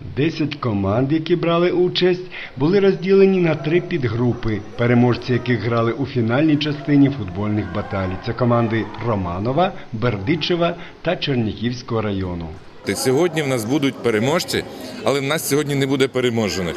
Десять команд, які брали участь, були розділені на три підгрупи, переможці яких грали у фінальній частині футбольних баталій. Це команди Романова, Бердичева та Чернігівського району. Сьогодні в нас будуть переможці, але в нас сьогодні не буде переможених.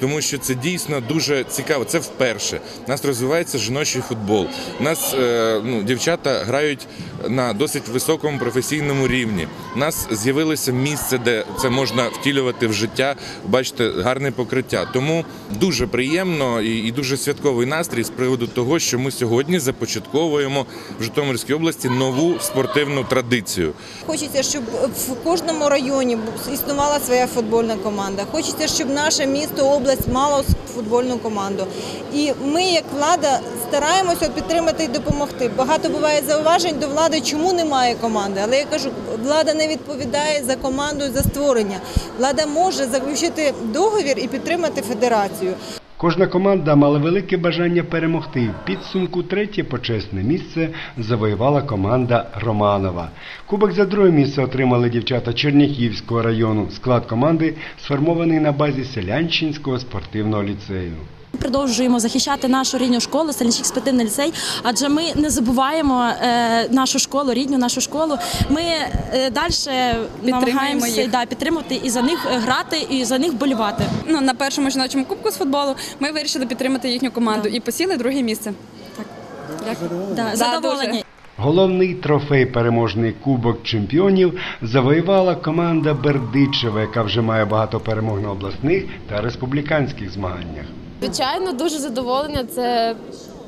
Тому що це дійсно дуже цікаво. Це вперше. У нас розвивається жіночий футбол. У нас е, ну, дівчата грають на досить високому професійному рівні. У нас з'явилося місце, де це можна втілювати в життя. Бачите, гарне покриття. Тому дуже приємно і, дуже святковий настрій з приводу того, що ми сьогодні започатковуємо в Житомирській області нову спортивну традицію. Хочеться, щоб в кожному районі існувала своя футбольна команда. Хочеться, щоб наше місто, область мало футбольну команду. І ми, як влада, стараємося підтримати і допомогти. Багато буває зауважень до влади, чому немає команди. Але я кажу, влада не відповідає за команду за створення. Влада може заключити договір і підтримати федерацію. Кожна команда мала велике бажання перемогти. В підсумку третє почесне місце завоювала команда Романова. Кубок за друге місце отримали дівчата Черніхівського району. Склад команди сформований на базі Селянчинського спортивного ліцею. Продовжуємо захищати нашу рідну школу, Селянчик спортивний ліцей, адже ми не забуваємо е, нашу школу, рідну нашу школу. Ми е, далі намагаємося їх. да, підтримувати і за них е, грати, і за них болівати. ну, на першому жіночому кубку з футболу ми вирішили підтримати їхню команду і посіли друге місце. Да, задоволені. Головний трофей переможний кубок чемпіонів завоювала команда Бердичева, яка вже має багато перемог на обласних та республіканських змаганнях. Звичайно, дуже задоволення. Це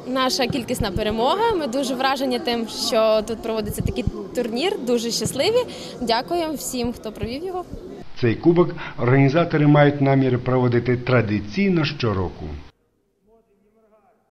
наша кількісна перемога. Ми дуже вражені тим, що тут проводиться такий турнір. Дуже щасливі. Дякуємо всім, хто провів його. Цей кубок організатори мають намір проводити традиційно щороку.